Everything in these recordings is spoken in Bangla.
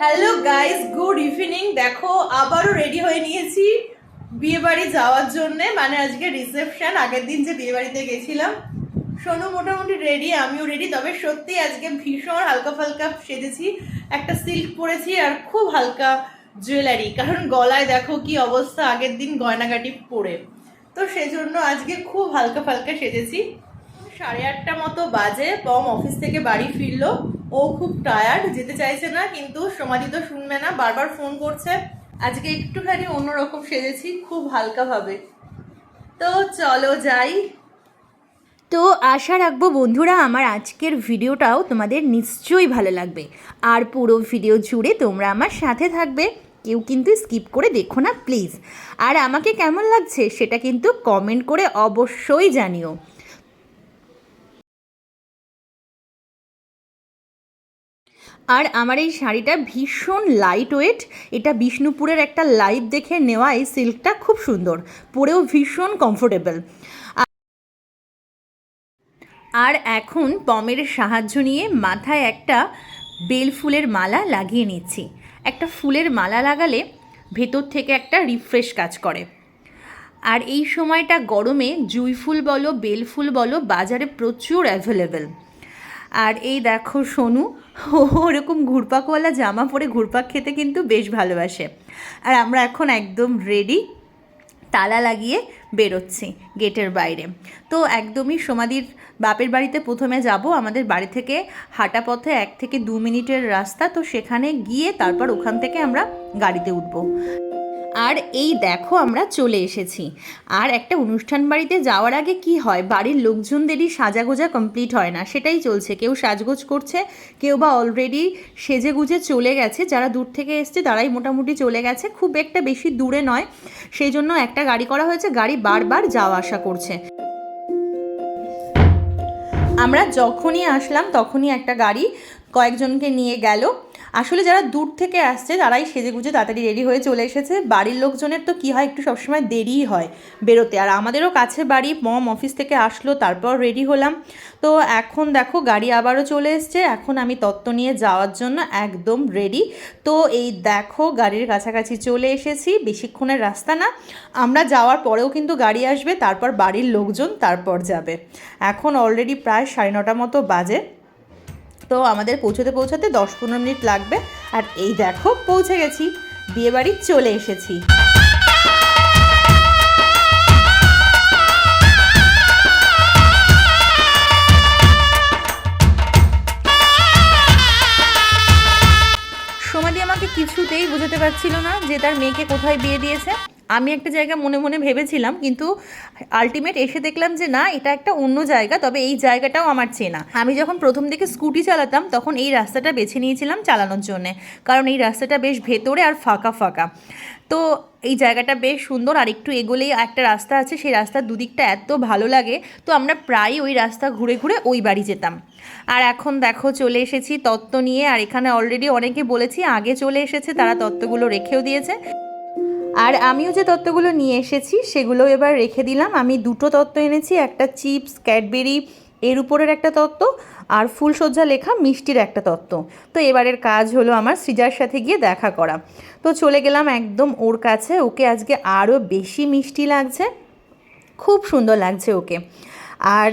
হ্যালো গাইস গুড ইভিনিং দেখো, আবারও রেডি হয়ে নিয়েছি বিয়ে বাড়ি যাওয়ার জন্য। মানে আজকে রিসেপশন আগের দিন যে বিয়ে বাড়িতে গেছিলাম। সোনু মোটামুটি রেডি আমিও রেডি তবে সত্যি আজকে ভীষণ হালকা ফালকা সেজেছি। একটা সিল্ক পরেছি আর খুব হালকা জুয়েলারি কারণ গলায় দেখো কি অবস্থা, আগের দিন গয়নাগাটি পরে। তো সেজন্য আজকে খুব হালকা ফালকা সেজেছি। সাড়ে আটটা মতো বাজে পম অফিস থেকে বাড়ি ফিরলো। ও খুব টায়ার্ড যেতে চাইছে না, কিন্তু সমাধি তো শুনবে না, বারবার ফোন করছে। আজকে একটুখানি অন্যরকম সেজেছি, খুব হালকাভাবে তো চলো যাই। তো আশা রাখব বন্ধুরা, আমার আজকের ভিডিওটাও তোমাদের নিশ্চয়ই ভালো লাগবে। আর পুরো ভিডিও জুড়ে তোমরা আমার সাথে থাকবে। কেউ কিন্তু স্কিপ করে দেখো না প্লিজ আর আমাকে কেমন লাগছে, সেটা কিন্তু কমেন্ট করে অবশ্যই জানিও। আর আমার এই শাড়িটা ভীষণ লাইট ওয়েট এটা বিষ্ণুপুরের একটা লাইভ দেখে নেওয়া এই সিল্কটা খুব সুন্দর, পরেও ভীষণ কমফোর্টেবল আর এখন পমের সাহায্য নিয়ে মাথায় একটা বেল ফুলের মালা লাগিয়ে নিচ্ছি। একটা ফুলের মালা লাগালে ভেতর থেকে একটা রিফ্রেশ কাজ করে। আর এই সময়টা গরমে জুই ফুল বলো, বেল ফুল বলো, বাজারে প্রচুর অ্যাভেলেবেল আর এই দেখো সোনু, ও ওরকম ঘুরপাকওয়ালা জামা পরে ঘুরপাক খেতে কিন্তু বেশ ভালোবাসে। আর আমরা এখন একদম রেডি তালা লাগিয়ে বেরোচ্ছি গেটের বাইরে। তো একদমই সমাধির বাপের বাড়িতে প্রথমে যাব, আমাদের বাড়ি থেকে হাঁটা পথে এক থেকে দু মিনিটের রাস্তা, তো সেখানে গিয়ে তারপর ওখান থেকে আমরা গাড়িতে উঠব। আর এই দেখো আমরা চলে এসেছি। আর একটা অনুষ্ঠান বাড়িতে যাওয়ার আগে কি হয়? বাড়ির লোকজনদেরই সাজাগোজা কমপ্লিট হয় না। সেটাই চলছে। কেউ সাজগোজ করছে, কেউ বা অলরেডি সেজে গুজে চলে গেছে। যারা দূর থেকে এসছে, তারাই মোটামুটি চলে গেছে। খুব একটা বেশি দূরে নয়। সেই জন্য একটা গাড়ি করা হয়েছে। গাড়ি বারবার যাওয়া আসা করছে। আমরা যখনই আসলাম, তখনই একটা গাড়ি কয়েকজনকে নিয়ে গেল। আসলে যারা দূর থেকে আসছে, তারাই সেজে গুজে তাড়াতাড়ি রেডি হয়ে চলে এসেছে। বাড়ির লোকজনের তো কী হয়, একটু সবসময় দেরিই হয় বেরোতে। আর আমাদেরও কাছে বাড়ি, মম অফিস থেকে আসলো, তারপর রেডি হলাম। তো এখন দেখো, গাড়ি আবারও চলে এসছে। এখন আমি তত্ত্ব নিয়ে যাওয়ার জন্য একদম রেডি তো এই দেখো, গাড়ির কাছাকাছি চলে এসেছি। বেশিক্ষণের রাস্তা না। আমরা যাওয়ার পরেও কিন্তু গাড়ি আসবে, তারপর বাড়ির লোকজন তারপর যাবে। এখন অলরেডি প্রায় সাড়ে নটা মতো বাজে। তো আমাদের পৌঁছতে পৌঁছাতে দশ পনেরো মিনিট লাগবে। আর এই দেখো, পৌঁছে গেছি। বিয়েবাড়ি চলে এসেছি। সমাধি আমাকে কিছুতেই বোঝাতে পারছিল না যে তার মেয়েকে কোথায় বিয়ে দিয়েছে। আমি একটা জায়গা মনে মনে ভেবেছিলাম, কিন্তু আলটিমেট এসে দেখলাম যে না, এটা একটা অন্য জায়গা, তবে এই জায়গাটাও আমার চেনা। আমি যখন প্রথম দিকে স্কুটি চালাতাম, তখন এই রাস্তাটা বেছে নিয়েছিলাম চালানোর জন্যে। কারণ এই রাস্তাটা বেশ ভেতরে আর ফাঁকা ফাঁকা। তো এই জায়গাটা বেশ সুন্দর, আর একটু এগোলেই একটা রাস্তা আছে, সেই রাস্তার দুদিকটা এত ভালো লাগে, তো আমরা প্রায় ওই রাস্তা ঘুরে ঘুরে ওই বাড়ি যেতাম। আর এখন দেখো, চলে এসেছি তত্ত্ব নিয়ে, আর এখানে অলরেডি অনেকে বলেছি, আগে চলে এসেছে, তারা তত্ত্বগুলো রেখেও দিয়েছে। আর আমিও যে তত্ত্বগুলো নিয়ে এসেছি, সেগুলো এবার রেখে দিলাম। আমি দুটো তত্ত্ব এনেছি, একটা চিপস, ক্যাডবেরি, এর উপরের একটা তত্ত্ব আর ফুলসজ্জা লেখা মিষ্টির একটা তত্ত্ব। তো এবারের কাজ হলো আমার সৃজার সাথে গিয়ে দেখা করা। তো চলে গেলাম একদম ওর কাছে, ওকে আজকে আরও বেশি মিষ্টি লাগছে, খুব সুন্দর লাগছে ওকে। আর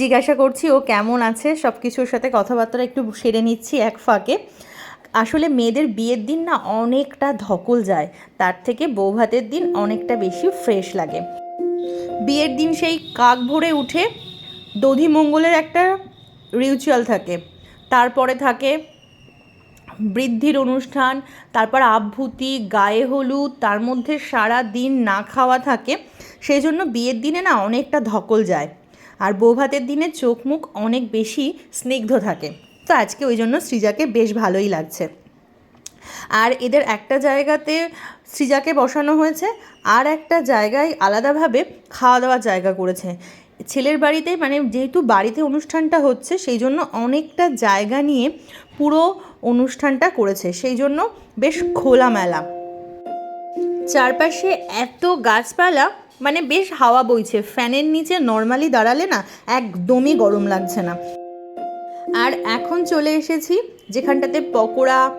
জিজ্ঞাসা করছি, ও কেমন আছে? সব কিছুর সাথে কথাবার্তা একটু সেরে নিচ্ছি এক ফাঁকে। আসলে মেয়েদের বিয়ের দিন না অনেকটা ধকল যায়। তার থেকে বৌভাতের দিন অনেকটা বেশি ফ্রেশ লাগে। বিয়ের দিন সেই কাক ভরে উঠে দধি মঙ্গলের একটা রিচুয়াল থাকে। তারপরে থাকে বৃদ্ধির অনুষ্ঠান, তারপর আভূতি গায়ে হলুদ, তার মধ্যে সারা দিন না খাওয়া থাকে। সেই জন্য বিয়ের দিনে না অনেকটা ধকল যায়। আর বৌভাতের দিনে চোখ মুখ অনেক বেশি স্নিগ্ধ থাকে। তো আজকে ওই জন্য সৃজাকে বেশ ভালোই লাগছে। আর এদের একটা জায়গাতে সৃজাকে বসানো হয়েছে, আর একটা জায়গায় আলাদাভাবে খাওয়া দাওয়ার জায়গা করেছে। ছেলের বাড়িতে মানে যেহেতু বাড়িতে অনুষ্ঠানটা হচ্ছে, সেই জন্য অনেকটা জায়গা নিয়ে পুরো অনুষ্ঠানটা করেছে। সেই জন্য বেশ খোলামেলা। চারপাশে এত গাছপালা মানে বেশ হাওয়া বইছে। ফ্যানের নিচে নর্মালি দাঁড়ালে না একদমই গরম লাগছে না। আর এখন চলে এসেছি যেখানটাতে পকোড়া,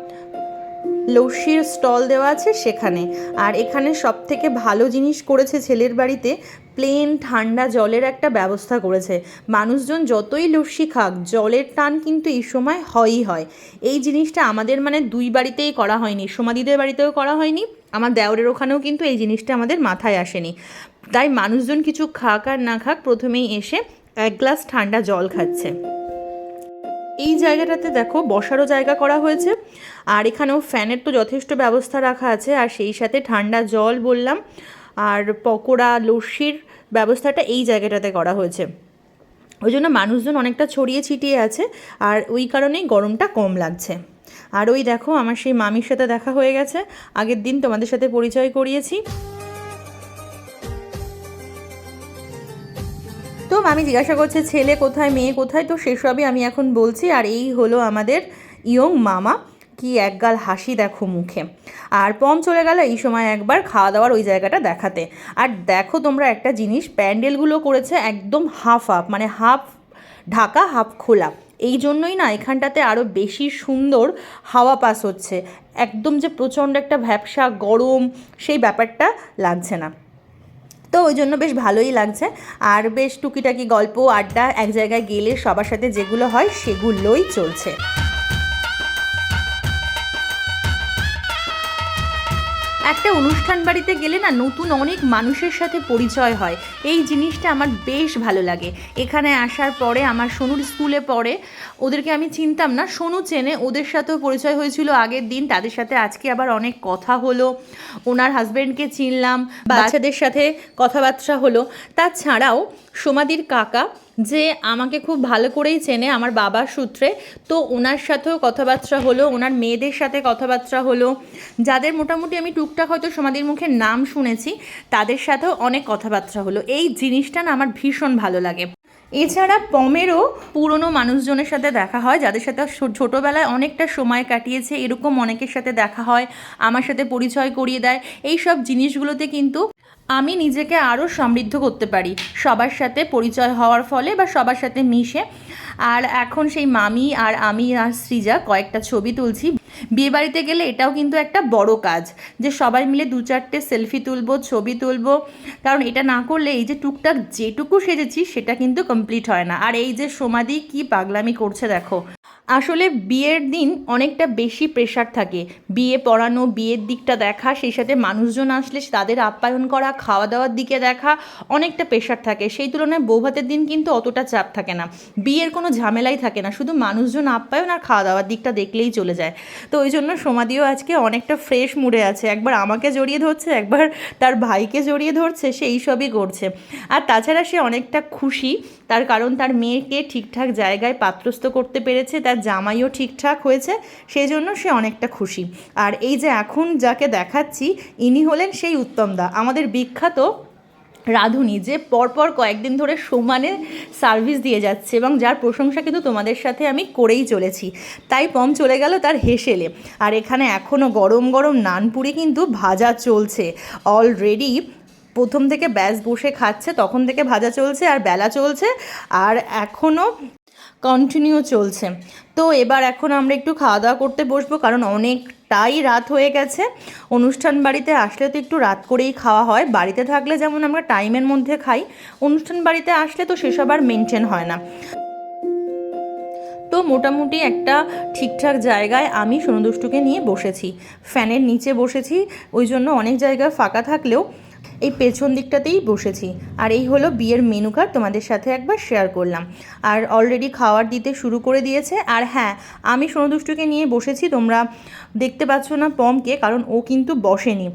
লস্যির স্টল দেওয়া আছে সেখানে। আর এখানে সব থেকে ভালো জিনিস করেছে ছেলের বাড়িতে প্লেন ঠান্ডা জলের একটা ব্যবস্থা করেছে। মানুষজন যতই লস্যি খাক, জলের টান কিন্তু এই সময় হয়ই হয়। এই জিনিসটা আমাদের মানে দুই বাড়িতেই করা হয়নি, সোমাদিদের বাড়িতেও করা হয়নি, আমার দেওরের ওখানেও কিন্তু এই জিনিসটা আমাদের মাথায় আসেনি। তাই মানুষজন কিছু খাক আর না খাক প্রথমেই এসে এক গ্লাস ঠান্ডা জল খাচ্ছে। এই জায়গাটাতে দেখো বসারও জায়গা করা হয়েছে। আর এখানেও ফ্যানের তো যথেষ্ট ব্যবস্থা রাখা আছে। আর সেই সাথে ঠান্ডা জল বললাম। আর পকোড়া, লস্যির ব্যবস্থাটা এই জায়গাটাতে করা হয়েছে। ওই জন্য মানুষজন অনেকটা ছড়িয়ে ছিটিয়ে আছে। আর ওই কারণেই গরমটা কম লাগছে। আর ওই দেখো আমার সেই মামির সাথে দেখা হয়ে গেছে। আগের দিন তোমাদের সাথে পরিচয় করিয়েছি। তো মামি জিজ্ঞাসা করছে, ছেলে কোথায়, মেয়ে কোথায়? তো সেসবই আমি এখন বলছি। আর এই হলো আমাদের ইয়ং মামা। কি একগাল হাসি দেখো মুখে। আর পম চলে গেল এই সময় একবার খাওয়া দাওয়ার ওই জায়গাটা দেখাতে। আর দেখো তোমরা একটা জিনিস, প্যান্ডেলগুলো করেছে একদম হাফ হাফ মানে হাফ ঢাকা হাফ খোলা। এই জন্যই না এখানটাতে আরও বেশি সুন্দর হাওয়া পাস হচ্ছে। একদম যে প্রচণ্ড একটা ভ্যাবসা, গরম, সেই ব্যাপারটা লাগছে না। তো ওই জন্য বেশ ভালোই লাগছে। আর বেশ টুকিটাকি গল্প, আড্ডা, এক জায়গায় গেলে সবার সাথে যেগুলো হয় সেগুলোই চলছে। একটা অনুষ্ঠান বাড়িতে গেলে না নতুন অনেক মানুষের সাথে পরিচয় হয়। এই জিনিসটা আমার বেশ ভালো লাগে। এখানে আসার পরে আমার সোনুর স্কুলে পড়ে। ওদেরকে আমি চিনতাম না। সোনু চেনে, ওদের সাথেও পরিচয় হয়েছিল আগের দিন। তাদের সাথে আজকে আবার অনেক কথা হলো। ওনার হাজব্যান্ডকে চিনলাম। বাচ্চাদের সাথে কথাবার্তা হলো। তাছাড়াও সোমাদির কাকা, যে আমাকে খুব ভালো করেই চেনে আমার বাবার সূত্রে। তো ওনার সাথেও কথাবার্তা হলো ওনার মেয়েদের সাথে কথাবার্তা হলো। যাদের মোটামুটি আমি টুকটাক হয়তো সমাধির মুখে নাম শুনেছি, তাদের সাথেও অনেক কথাবার্তা হলো। এই জিনিসটা না আমার ভীষণ ভালো লাগে। এছাড়া পমেরও পুরনো মানুষজনের সাথে দেখা হয়, যাদের সাথে ছোটোবেলায় অনেকটা সময় কাটিয়েছে, এরকম অনেকের সাথে দেখা হয়, আমার সাথে পরিচয় করিয়ে দেয়। এই সব জিনিসগুলোতে কিন্তু আমি নিজেকে আরও সমৃদ্ধ করতে পারি। সবার সাথে পরিচয় হওয়ার ফলে বা সবার সাথে মিশে। আর এখন সেই মামি আর আমি আর সৃজা কয়েকটা ছবি তুলছি। বিয়ে বাড়িতে গেলে এটাও কিন্তু একটা বড় কাজ, যে সবাই মিলে দু চারটে সেলফি তুলবো, ছবি তুলবো। কারণ এটা না করলে এই যে টুকটাক যেটুকু সেজেছি, সেটা কিন্তু কমপ্লিট হয় না। আর এই যে সমাধি কি পাগলামি করছে দেখো। আসলে বিয়ের দিন অনেকটা বেশি প্রেশার থাকে। বিয়ে পড়ানো, বিয়ের দিকটা দেখা, সেই সাথে মানুষজন আসলে তাদের আপ্যায়ন করা খাওয়া দাওয়ার দিকে দেখা, অনেকটা প্রেশার থাকে। সেই তুলনায় বৌভাতের দিন কিন্তু অতটা চাপ থাকে না। বিয়ের কোনো ঝামেলাই থাকে না। শুধু মানুষজন আপ্যায়ন আর খাওয়া দাওয়ার দিকটা দেখলেই চলে যায়। তো ওই জন্য সমাধিও আজকে অনেকটা ফ্রেশ মুডে আছে। একবার আমাকে জড়িয়ে ধরছে, একবার তার ভাইকে জড়িয়ে ধরছে, সে এই সবই করছে। আর তাছাড়া সে অনেকটা খুশি, তার কারণ তার মেয়েকে ঠিকঠাক জায়গায় পাত্রস্থ করতে পেরেছে, তার জামাইও ঠিকঠাক হয়েছে সেই জন্য সে অনেকটা খুশি। আর এই যে এখন যাকে দেখাচ্ছি, ইনি হলেন সেই উত্তমদা। আমাদের বিখ্যাত রাঁধুনি যে পরপর কয়েকদিন ধরে সমানে সার্ভিস দিয়ে যাচ্ছে এবং যার প্রশংসা কিন্তু তোমাদের সাথে আমি করেই চলেছি। তাই পম চলে গেল তার হেসেলে। আর এখানে এখনও গরম গরম নানপুরি কিন্তু ভাজা চলছে। অলরেডি প্রথম থেকে ব্যাস বসে খাচ্ছে, তখন থেকে ভাজা চলছে আর বেলা চলছে আর এখনও কন্টিনিউ চলছে। তো এবার এখন আমরা একটু খাওয়া দাওয়া করতে বসবো কারণ অনেকটাই রাত হয়ে গেছে। অনুষ্ঠান বাড়িতে আসলে তো একটু রাত করেই খাওয়া হয়। বাড়িতে থাকলে যেমন আমরা টাইমের মধ্যে খাই, অনুষ্ঠান বাড়িতে আসলে তো সেসব আর মেনটেন হয় না। তো মোটামুটি একটা ঠিকঠাক জায়গায় আমি সোনুদুষ্টুকে নিয়ে বসেছি। ফ্যানের নিচে বসেছি। ওই জন্য অনেক জায়গা ফাঁকা থাকলেও এই পেছন দিকটাতেই বসেছি। আর এই হলো বিয়ের মেনু কার্ড তোমাদের সাথে একবার শেয়ার করলাম। আর অলরেডি খাওয়ার দিতে শুরু করে দিয়েছে। আর হ্যাঁ আমি সোনুদুষ্টুকে নিয়ে বসেছি, তোমরা দেখতে পাচ্ছ না পমকে কারণ ও কিন্তু বসেনি।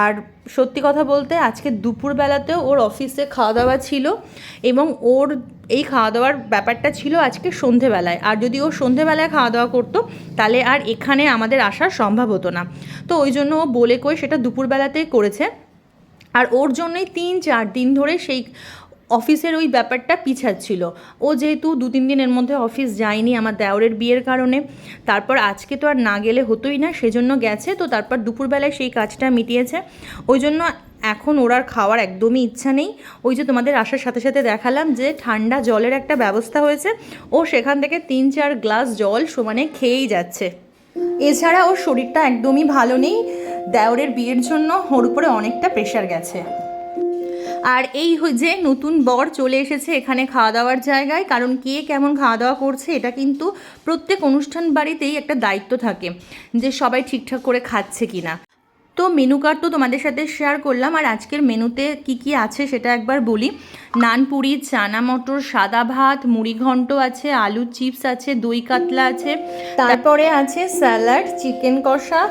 আর সত্যি কথা বলতে, আজকে দুপুরবেলাতেও ওর অফিসে খাওয়া দাওয়া ছিল এবং ওর এই খাওয়া দাওয়ার ব্যাপারটা ছিল আজকে সন্ধেবেলায়। আর যদি ও সন্ধেবেলায় খাওয়া দাওয়া করতো, তাহলে আর এখানে আমাদের আসার সম্ভব হতো না। তো ওই জন্য ও বলে কই সেটা দুপুরবেলাতেই করেছে। আর ওর জন্যই তিন, চার দিন ধরে সেই অফিসের ওই ব্যাপারটা পিছাচ্ছিল। ও যেহেতু দু, তিন দিনের মধ্যে অফিস যায়নি আমার দেওরের বিয়ের কারণে, তারপর আজকে তো আর না গেলে হতোই না, সেজন্য গেছে, তো তারপর দুপুরবেলায় সেই কাজটা মিটিয়েছে। ওই জন্য এখন ওর আর খাওয়ার একদমই ইচ্ছা নেই। ওই যে তোমাদের আসার সাথে সাথে দেখালাম যে ঠান্ডা জলের একটা ব্যবস্থা হয়েছে, ও সেখান থেকে তিন, চার গ্লাস জল সমানে খেয়েই যাচ্ছে। এছাড়া ওর শরীরটা একদমই ভালো নেই দেওরের বিয়ের জন্য ওর উপরে অনেকটা প্রেশার গেছে। আর এই যে নতুন বর চলে এসেছে এখানে খাওয়া দাওয়ার জায়গায়, কারণ কে কেমন খাওয়া দাওয়া করছে এটা কিন্তু প্রত্যেক অনুষ্ঠান বাড়িতেই একটা দায়িত্ব থাকে যে সবাই ঠিকঠাক করে খাচ্ছে কি না তো মেনু কার্ড তো তোমাদের সাথে শেয়ার করলাম, আর আজকের মেনুতে কি কি আছে সেটা একবার বলি। নানপুরি চানা মটর, সাদা ভাত, মুড়ি ঘন্ট আছে, আলু চিপস আছে, দই কাতলা আছে। তারপরে আছে স্যালাড চিকেন কষা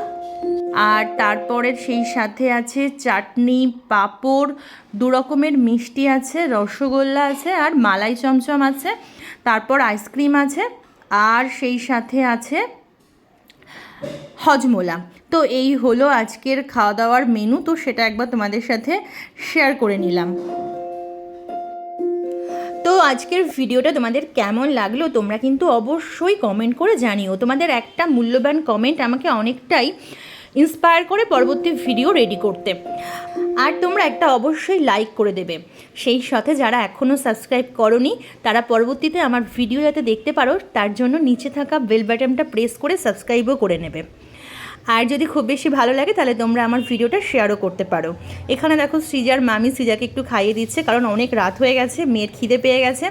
আর তারপরে সেই সাথে আছে চাটনি, পাঁপড়, দু রকমের মিষ্টি আছে, রসগোল্লা আছে আর মালাই চমচম আছে, তারপর আইসক্রিম আছে আর সেই সাথে আছে হজমোলা। তো এই হলো আজকের খাওয়া দাওয়ার মেনু তো সেটা একবার তোমাদের সাথে শেয়ার করে নিলাম। তো আজকের ভিডিওটা তোমাদের কেমন লাগল, তোমরা কিন্তু অবশ্যই কমেন্ট করে জানিও। তোমাদের একটা মূল্যবান কমেন্ট আমাকে অনেকটাই ইন্সপায়ার করে পরবর্তী ভিডিও রেডি করতে। আর তোমরা একটা অবশ্যই লাইক করে দেবে। সেই সাথে যারা এখনও সাবস্ক্রাইব করনি, তারা পরবর্তীতে আমার ভিডিও যাতে দেখতে পারো, তার জন্য নিচে থাকা বেল বাটনটা প্রেস করে সাবস্ক্রাইবও করে নেবে। আর যদি খুব বেশি ভালো লাগে, তাহলে তোমরা আমার ভিডিওটা শেয়ারও করতে পারো। এখানে দেখো শ্রীজার মামি শ্রীজাকে একটু খাইয়ে দিচ্ছে, কারণ অনেক রাত হয়ে গেছে, মেয়ের খিদে পেয়ে গেছে।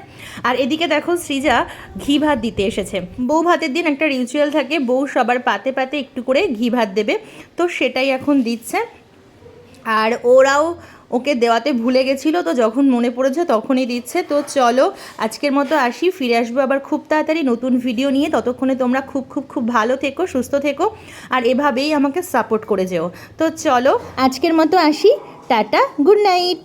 আর এদিকে দেখো শ্রীজা ঘি ভাত দিতে এসেছে। বউ ভাতের দিন একটা রিচুয়াল থাকে, বউ সবার পাতে পাতে একটু করে ঘি ভাত দেবে, তো সেটাই এখন দিচ্ছে। আর ওরাও ওকে দেওয়াতে ভুলে গেছিল, তো যখন মনে পড়েছে তখনই দিচ্ছে। তো চলো, আজকের মতো আসি, ফিরে আসব আবার খুব তাড়াতাড়ি নতুন ভিডিও নিয়ে। ততক্ষণে তোমরা খুব খুব খুব ভালো থেকো, সুস্থ থেকো, আর এভাবেই আমাকে সাপোর্ট করে যেও। তো চলো, আজকের মতো আসি, টাটা গুড নাইট